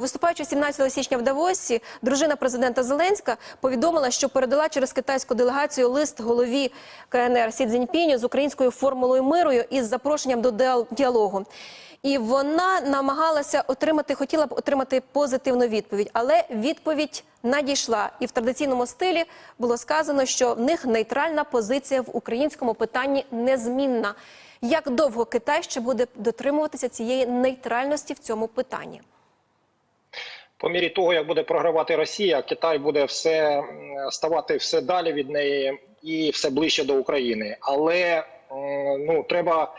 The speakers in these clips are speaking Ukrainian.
Виступаючи 17 січня в Давосі, дружина президента Зеленська повідомила, що передала через китайську делегацію лист голові КНР Сі Цзіньпіню з українською формулою миру із запрошенням до діал- діалогу. І вона намагалася отримати, хотіла б отримати позитивну відповідь, але відповідь надійшла. І в традиційному стилі було сказано, що в них нейтральна позиція в українському питанні незмінна. Як довго Китай ще буде дотримуватися цієї нейтральності в цьому питанні? По мірі того, як буде програвати Росія, Китай буде все ставати все далі від неї і все ближче до України. Але ну треба,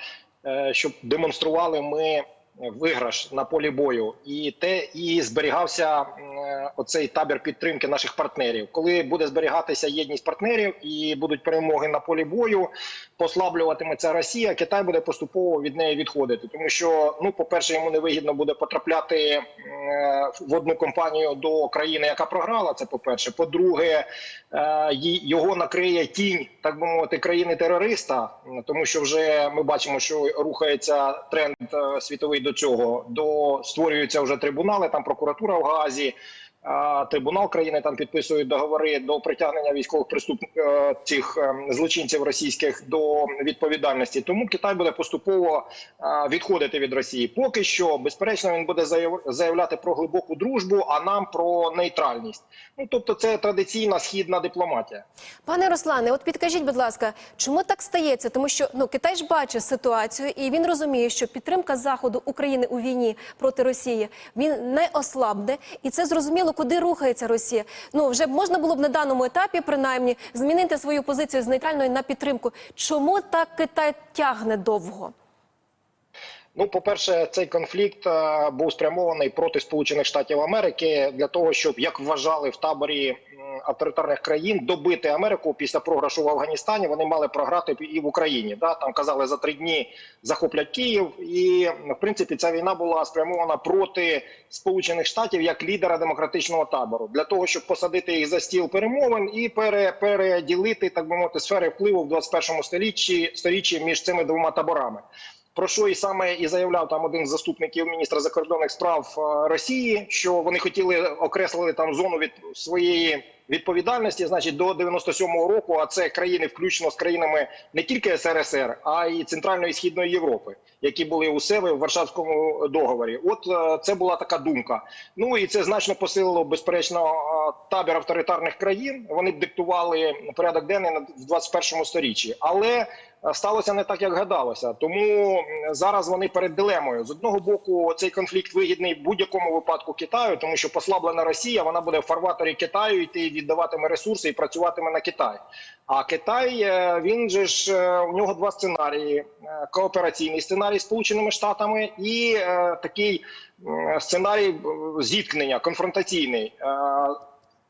е, щоб демонстрували ми виграш на полі бою, і те і зберігався оцей табір підтримки наших партнерів. Коли буде зберігатися єдність партнерів і будуть перемоги на полі бою, послаблюватиметься Росія. Китай буде поступово від неї відходити, тому що ну, по перше, йому невигідно буде потрапляти е, в одну компанію до країни, яка програла. Це по перше. По-друге, е, його накриє тінь, так би мовити, країни терориста, тому що вже ми бачимо, що рухається тренд е, світовий до цього. До створюються вже трибунали, там прокуратура в Гаазі. Трибунал країни там підписують договори до притягнення військових преступників цих е, злочинців російських до відповідальності. Тому Китай буде поступово е, відходити від Росії. Поки що, безперечно, він буде заявляти про глибоку дружбу, а нам про нейтральність. Ну тобто, це традиційна східна дипломатія. Пане Руслане, от підкажіть, будь ласка, чому так стається? Тому що ну Китай ж бачить ситуацію, і він розуміє, що підтримка заходу України у війні проти Росії він не ослабне, і це зрозуміло, куди рухається Росія. Ну вже можна було б на даному етапі, принаймні, змінити свою позицію з нейтральної на підтримку. Чому так Китай тягне довго? Ну, по-перше, цей конфлікт е, був спрямований проти Сполучених Штатів Америки для того, щоб як вважали в таборі авторитарних країн добити Америку після програшу в Афганістані. Вони мали програти і в Україні. Да? Там казали за три дні захоплять Київ, і в принципі ця війна була спрямована проти Сполучених Штатів як лідера демократичного табору для того, щоб посадити їх за стіл перемовин і пере, переділити так би мовити сфери впливу в 21 столітті сторіччі між цими двома таборами. Про що і саме і заявляв там один з заступників міністра закордонних справ е, Росії, що вони хотіли окреслити там зону від своєї відповідальності, значить, до 97-го року. А це країни, включно з країнами не тільки СРСР, а й Центральної і Східної Європи, які були у себе в Варшавському договорі. От е, це була така думка. Ну і це значно посилило безперечно е, табір авторитарних країн. Вони б диктували порядок денний в 21-му сторіччі, але е, сталося не так, як гадалося. Тому зараз вони перед дилемою. З одного боку, цей конфлікт вигідний будь-якому випадку Китаю, тому що послаблена Росія вона буде в фарватері Китаю йти віддаватиме ресурси і працюватиме на Китай. А Китай е, він же ж е, у нього два сценарії: Е, коопераційний сценарій з Сполученими Штатами і такий сценарій зіткнення конфронтаційний.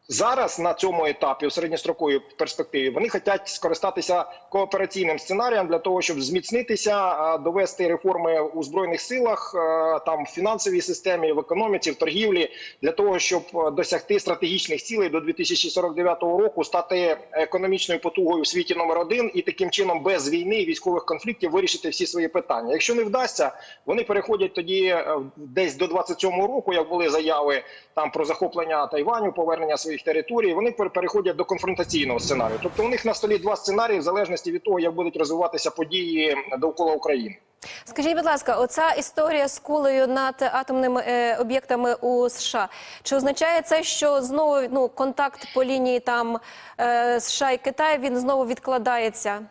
Зараз на цьому етапі у середньостроковій перспективі вони хочуть скористатися коопераційним сценарієм для того, щоб зміцнитися, довести реформи у збройних силах, там в фінансовій системі, в економіці, в торгівлі, для того, щоб досягти стратегічних цілей до 2049 року, стати економічною потугою в світі номер один і таким чином без війни і військових конфліктів вирішити всі свої питання. Якщо не вдасться, вони переходять тоді е, десь до 27 року, як були заяви там про захоплення Тайваню, повернення своїх територій. Вони переходять до конфронтаційного сценарію. Тобто у них на столі два сценарії, в залежності від того, як будуть розвиватися події довкола України. Скажіть, будь ласка, оця історія з кулею над атомними е, об'єктами у США. Чи означає це, що знову ну контакт по лінії там е, США і Китай він знову відкладається?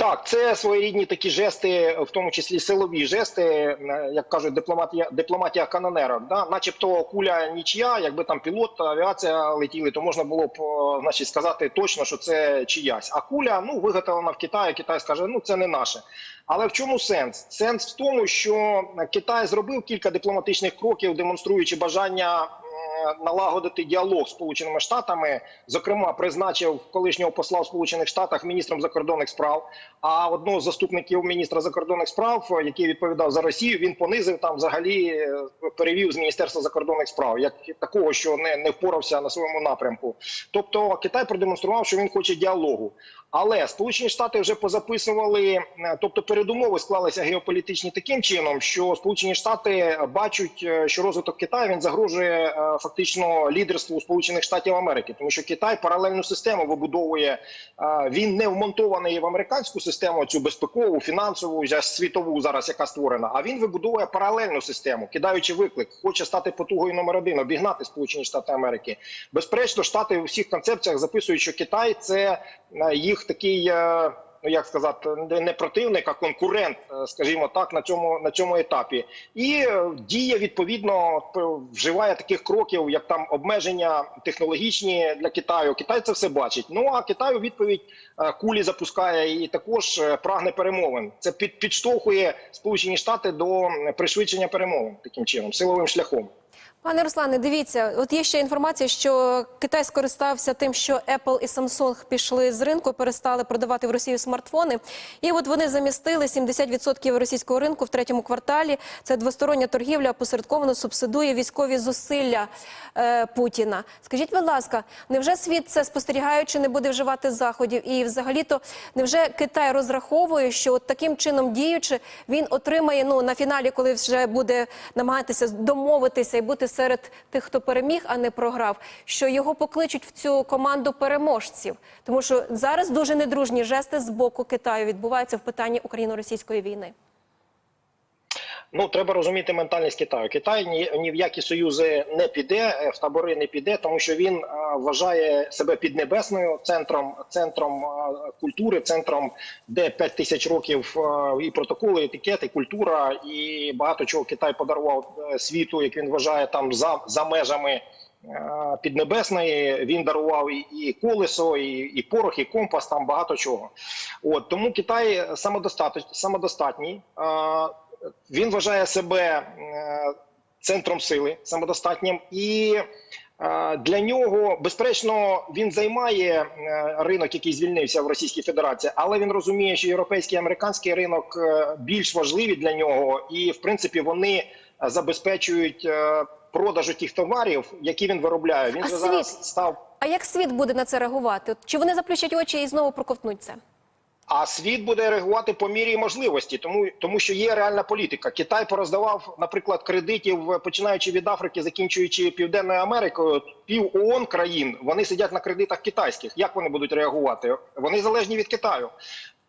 Так, це своєрідні такі жести, в тому числі силові жести, е, як кажуть, дипломатія, дипломатія канонерок. Да? Начебто куля нічия, якби там пілот авіація летіли, то можна було б значить, сказати точно, що це чиясь. А куля ну виготовлена в Китаї. Китай скаже, ну це не наше. Але в чому сенс? Сенс в тому, що Китай зробив кілька дипломатичних кроків, демонструючи бажання налагодити діалог з Сполученими Штатами. Зокрема, призначив колишнього посла в Сполучених Штатах міністром закордонних справ. А одного з заступників міністра закордонних справ, який відповідав за Росію, він понизив там взагалі е, перевів з міністерства закордонних справ, як такого, що не, не впорався на своєму напрямку. Тобто Китай продемонстрував, що він хоче діалогу. Але Сполучені Штати вже позаписували, е, тобто передумови склалися геополітичні таким чином, що Сполучені Штати бачать, е, що розвиток Китаю він загрожує е, фактично лідерству Сполучених Штатів Америки, тому що Китай паралельну систему вибудовує. е, Він не вмонтований в американську систему, цю безпекову, фінансову, світову зараз, яка створена. А він вибудовує паралельну систему, кидаючи виклик, хоче стати потугою номер один, обігнати Сполучені Штати Америки. Безперечно, штати у всіх концепціях записують, що Китай це е, їх такий. Ну, як сказати, не- противник, а конкурент, е, скажімо так, на цьому на цьому етапі, і е, діє відповідно, вживає таких кроків, як там обмеження технологічні для Китаю. Китай це все бачить. Ну а Китай у відповідь е, кулі запускає і також прагне перемовин. Це під підштовхує Сполучені Штати до пришвидшення перемовин таким чином, силовим шляхом. Пане Руслане, дивіться, от є ще інформація, що Китай скористався тим, що Apple і Samsung пішли з ринку, перестали продавати в Росію смартфони. І от вони замістили 70% російського ринку в третьому кварталі. Це двостороння торгівля посередковано субсидує військові зусилля е, Путіна. Скажіть, будь ласка, невже світ це спостерігаючи не буде вживати заходів? І взагалі-то невже Китай розраховує, що от таким чином діючи, він отримає ну на фіналі, коли вже буде намагатися домовитися і бути серед тих, хто переміг, а не програв, що його покличуть в цю команду переможців, тому що зараз дуже недружні жести з боку Китаю відбуваються в питанні україно-російської війни. Ну треба розуміти ментальність Китаю. Китай ні, ні в які союзи не піде, е, в табори не піде, тому що він е, вважає себе піднебесною центром, центром е, культури, центром, де 5 тисяч років е, і протоколи, і етикети, культура, і багато чого Китай подарував світу, як він вважає, там за, за межами. Піднебесної він дарував і, і колесо, і, і порох, і компас, там багато чого. От тому Китай самодостатній, самодостатній. Він вважає себе е, центром сили самодостатнім, і е, для нього безперечно він займає е, ринок, який звільнився в Російській Федерації, але він розуміє, що європейський і американський ринок більш важливі для нього, і в принципі вони забезпечують продажу тих товарів, які він виробляє. Він А же світ? зараз став. А як світ буде на це реагувати? Чи вони заплющать очі і знову проковтнуть це? А світ буде реагувати по мірі можливості, тому тому що є реальна політика. Китай пороздавав, наприклад, кредитів, починаючи від Африки, закінчуючи Південною Америкою. Пів ООН країн вони сидять на кредитах китайських. Як вони будуть реагувати? Вони залежні від Китаю.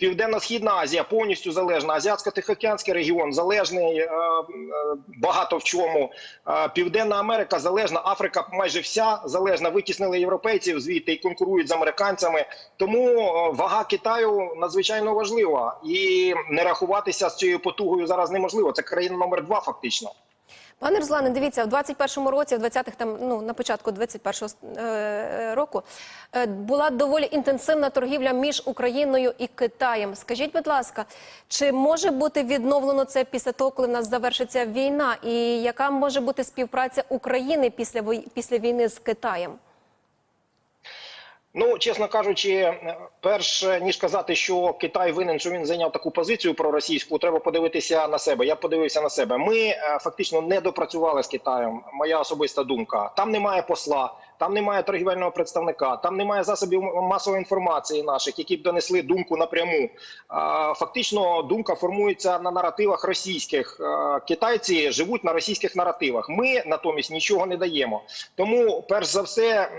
Південно-східна Азія повністю залежна. Азіатсько-Тихоокеанський регіон залежний е, е, багато в чому. Е, Південна Америка залежна, Африка майже вся залежна. Витіснили європейців звідти і конкурують з американцями. Тому вага Китаю надзвичайно важлива, і не рахуватися з цією потугою зараз неможливо. Це країна номер два, фактично. Пане Руслане, дивіться, в 21-му році, в 20-х, там, ну, на початку 21-го е, року, е, була доволі інтенсивна торгівля між Україною і Китаєм. Скажіть, будь ласка, чи може бути відновлено це після того, коли в нас завершиться війна? І яка може бути співпраця України після, після війни з Китаєм? Ну, чесно кажучи, перш ніж казати, що Китай винен, що він зайняв таку позицію проросійську, треба подивитися на себе. Я подивився на себе. Ми е, фактично не допрацювали з Китаєм. Моя особиста думка. Там немає посла, там немає торгівельного представника, там немає засобів масової інформації наших, які б донесли думку напряму. Фактично, думка формується на наративах російських. Китайці живуть на російських наративах. Ми натомість нічого не даємо. Тому, перш за все,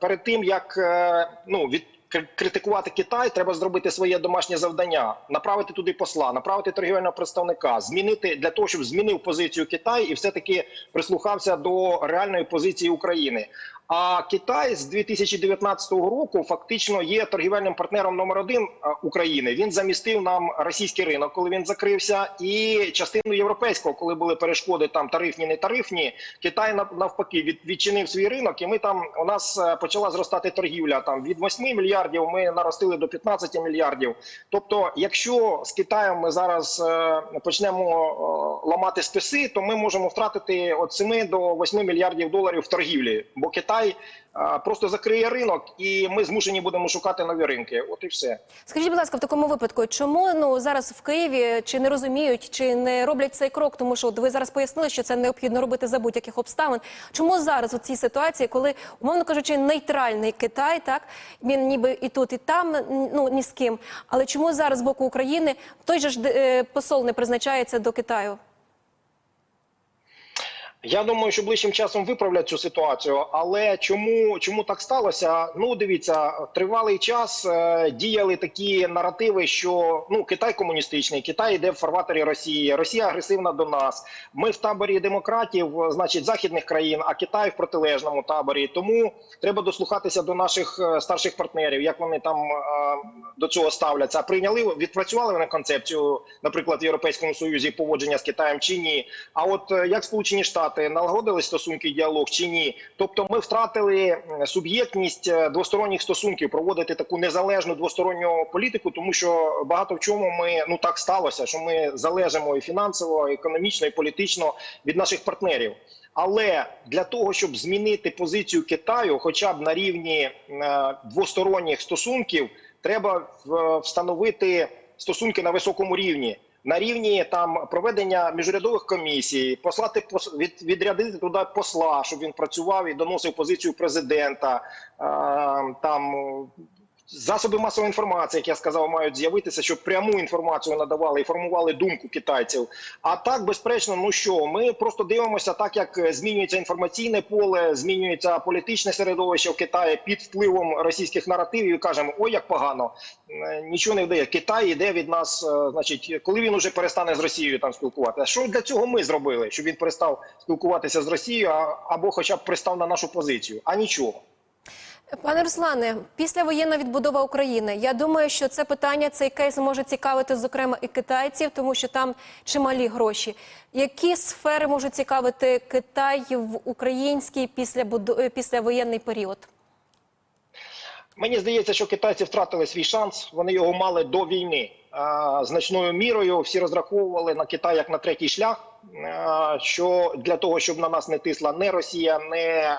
перед тим як е, ну від критикувати Китай, треба зробити своє домашнє завдання, направити туди посла, направити торгівельного представника, змінити для того, щоб змінив позицію Китай і все таки прислухався до реальної позиції України. А Китай з 2019 року фактично є торгівельним партнером номер один України. Він замістив нам російський ринок, коли він закрився, і частину європейського, коли були перешкоди там тарифні, не тарифні. Китай навпаки відчинив свій ринок, і ми там у нас е, почала зростати торгівля. Там від 8 мільярдів ми наростили до 15 мільярдів. Тобто, якщо з Китаєм ми зараз е, почнемо е, ламати списи, то ми можемо втратити від 7 до 8 мільярдів доларів в торгівлі, бо Китай е, просто закриє ринок, і ми змушені будемо шукати нові ринки. От і все. Скажіть, будь ласка, в такому випадку, чому ну зараз в Києві чи не розуміють, чи не роблять цей крок? Тому що от ви зараз пояснили, що це необхідно робити за будь-яких обставин. Чому зараз у цій ситуації, коли умовно кажучи, нейтральний Китай, так він ніби і тут, і там ну ні з ким. Але чому зараз з боку України той же ж е, посол не призначається до Китаю? Я думаю, що ближчим часом виправлять цю ситуацію. Але чому, чому так сталося? Ну дивіться, тривалий час е, діяли такі наративи, що ну Китай комуністичний, Китай йде в фарватері Росії, Росія агресивна до нас. Ми в таборі демократів, е, значить західних країн, а Китай в протилежному таборі. Тому треба дослухатися до наших е, старших партнерів, як вони там е, до цього ставляться. Прийняли відпрацювали вони концепцію, наприклад, в Європейському Союзі поводження з Китаєм чи ні. А от е, як Сполучені Штати налагодили стосунки діалог чи ні? Тобто, ми втратили суб'єктність е, двосторонніх стосунків, проводити таку незалежну двосторонню політику, тому що багато в чому ми ну так сталося, що ми залежимо і фінансово, і економічно, і політично від наших партнерів. Але для того, щоб змінити позицію Китаю, хоча б на рівні е, двосторонніх стосунків, треба встановити стосунки на високому рівні. На рівні там проведення міжурядових комісій, послати пос- від, відрядити туди посла, щоб він працював і доносив позицію президента. Там засоби масової інформації, як я сказав, мають з'явитися, щоб пряму інформацію надавали і формували думку китайців. А так, безперечно, ну що, ми просто дивимося, так як е, змінюється інформаційне поле, змінюється політичне середовище в Китаї під впливом російських наративів, і кажемо, ой, як погано, Е, нічого не вдає. Китай йде від нас, е, значить, коли він уже перестане з Росією там спілкуватися. Що для цього ми зробили? Щоб він перестав спілкуватися з Росією, або хоча б пристав на нашу позицію, а нічого. Пане Руслане, післявоєнна відбудова України. Я думаю, що це питання, цей кейс може цікавити, зокрема, і китайців, тому що там чималі гроші. Які сфери можуть цікавити Китай в український післябуду- е, післявоєнний період? Мені здається, що китайці втратили свій шанс. Вони його мали до війни. Значною мірою всі розраховували на Китай як на третій шлях. Що для того, щоб на нас не тисла не Росія, не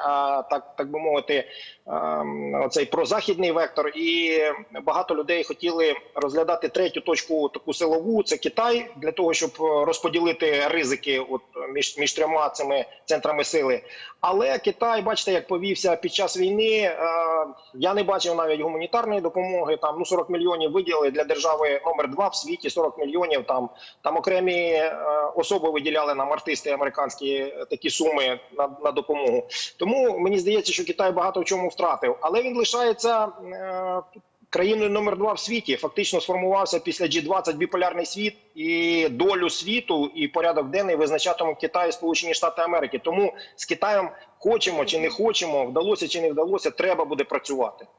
так, так би мовити, а, оцей прозахідний вектор, і багато людей хотіли розглядати третю точку, таку силову. Це Китай, для того, щоб розподілити ризики от між, між трьома цими центрами сили. Але Китай, бачите, як повівся під час війни. Я не бачив навіть гуманітарної допомоги. Там ну 40 мільйонів виділили для держави номер два в світі. 40 мільйонів. Там там окремі особи виділяли нам артисти американські е, такі суми на, на допомогу. Тому мені здається, що Китай багато в чому втратив, але він лишається. е, Країною номер два в світі фактично сформувався після G20 біполярний світ, і долю світу і порядок денний визначатимуть Китай і Сполучені Штати Америки. Тому з Китаєм хочемо чи не хочемо, вдалося чи не вдалося, треба буде працювати.